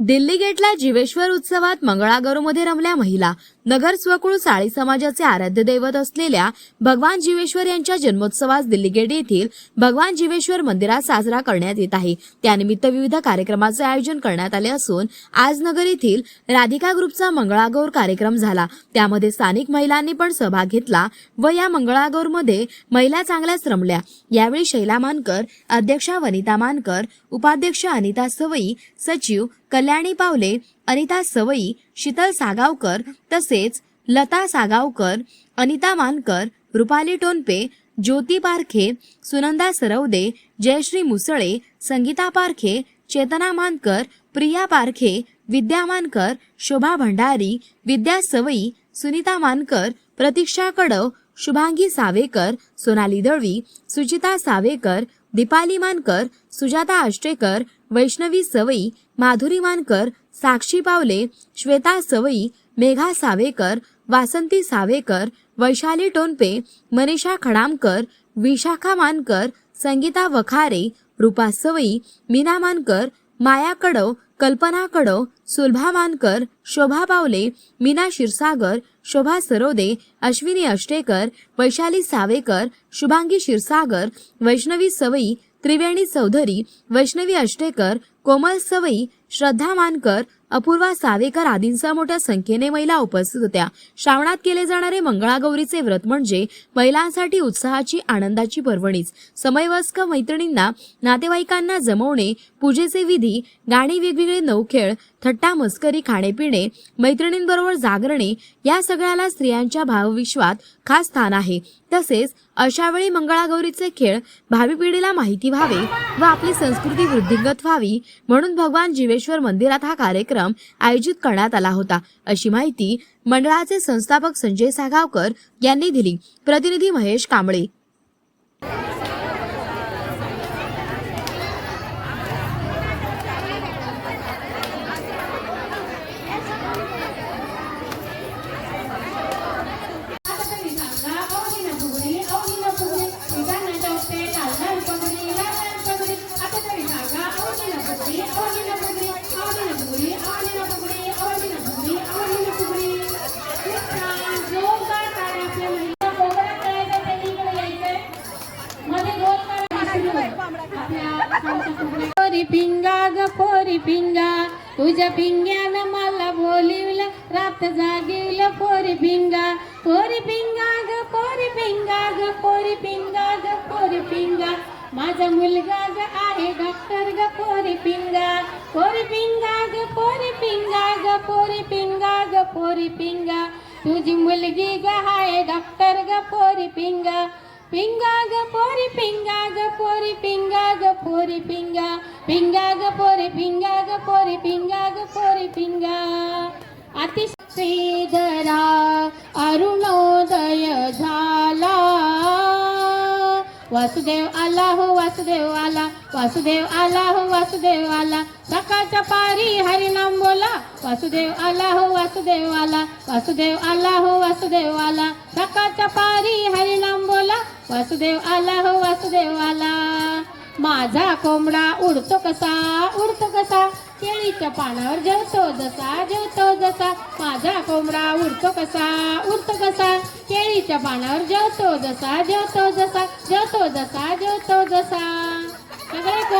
दिल्ली गेटला जीवेश्वर उत्सवात मंगळागौरमध्ये रमल्या महिला. नगर स्वकुळ साळी समाजाचे आराध्य दैवत असलेल्या भगवान जीवेश्वर यांच्या जन्मोत्सवास दिल्ली गेट येथील भगवान जीवेश्वर मंदिरात साजरा करण्यात येत आहे. त्यानिमित्त विविध कार्यक्रमाचे आयोजन करण्यात आले असून आज नगर येथील राधिका ग्रुपचा मंगळागौर कार्यक्रम झाला. त्यामध्ये स्थानिक महिलांनी पण सहभाग घेतला व या मंगळागौरमध्ये महिला चांगल्याच रमल्या. यावेळी शैला मानकर अध्यक्षा वनिता मानकर उपाध्यक्ष अनिता सवई सचिव कल्याणी पावले अनिता सवई शीतल सागावकर तसेच लता सागावकर अनिता मानकर रुपाली टोनपे ज्योती पारखे सुनंदा सरवदे जयश्री मुसळे संगीता पारखे चेतना मानकर प्रिया पारखे विद्या मानकर शोभा भंडारी विद्या सवई सुनीता मानकर प्रतीक्षा कडव शुभांगी सावेकर सोनाली दळवी सुचिता सावेकर दीपाली मानकर सुजाता आष्टेकर वैष्णवी सवई माधुरी मानकर साक्षी पावले श्वेता सवई मेघा सावेकर वासंती सावेकर वैशाली टोनपे मनीषा खडामकर विशाखा मानकर संगीता वखारे रूपा सवई मीना मानकर माया कडव कल्पना कडव सुलभा मानकर शोभा पावले मीना क्षीरसागर शोभा सरोदे अश्विनी अष्टेकर वैशाली सावेकर शुभांगी क्षीरसागर वैष्णवी सवई त्रिवेणी चौधरी वैष्णवी अष्टेकर कोमल सवई श्रद्धा मानकर अपूर्वा सावेकर आदींसह मोठ्या संख्येने महिला उपस्थित होत्या. श्रावणात केले जाणारे मंगळागौरीचे व्रत म्हणजे महिलांसाठी उत्साहाची आनंदाची पर्वणीच. समयवस्क मैत्रिणींना नातेवाईकांना जमवणे पूजेचे विधी गाणी वेगवेगळे नौखेळ थट्टा मस्करी खाणेपिणे मैत्रिणींबरोबर जागरणे या सगळ्याला स्त्रियांच्या भावविश्वात खास स्थान आहे. तसेच अशावेळी मंगळागौरीचे खेळ भावी पिढीला माहिती व्हावे व आपली संस्कृती वृद्धिंगत व्हावी म्हणून भगवान जीवेश्वर मंदिरात हा कार्यक्रम आयोजित करण्यात आला होता. अशी माहिती मंडळाचे संस्थापक संजय सागावकर यांनी दिली. प्रतिनिधी महेश कांबळे. पिंगा ग पोरी पिंगा. तुझ्या पिंग्यानं मला बोलिवलं रात जागिवलं पोरी पिंगा. पोरी पिंगा ग पोरी पिंगा ग पोरी पिंगा ग पोरी पिंगा. माझा मुलगा ग आहे डॉक्टर ग पोरी पिंगा. पोरी पिंगा ग पोरी पिंगा ग पोरी पिंगा ग पोरी पिंगा. तुझी मुलगी ग आहे डॉक्टर ग पोरी पिंगा. पिंगा ग पोरी पिंगा ग पोरी पिंगा ग पोरी पिंगा. पिंगा ग पोरी पिंगा ग पोरी पिंगा ग पोरी पिंगा. अतिशयधरा अरुणोदय झाला. वासुदेव आला हो वासुदेव आला. वासुदेव आला हो वासुदेव आला. सकाळच्या पारी हरिनाम बोला. वासुदेव आला हो वासुदेव आला. वासुदेव आला हो वासुदेव आला. सकाळच्या पारी हरिनाम बोला. वासुदेव आला हो वासुदेव आला. माझा कोंबडा उडतो कसा उडतो कसा? केळीच्या पानावर जेवतो जसा जेवतो जसा. माझा कोंबडा उडतो कसा उडतो कसा? केळीच्या पानावर जेवतो जसा जेवतो जसा जेवतो जसा जेवतो जसा. सगळे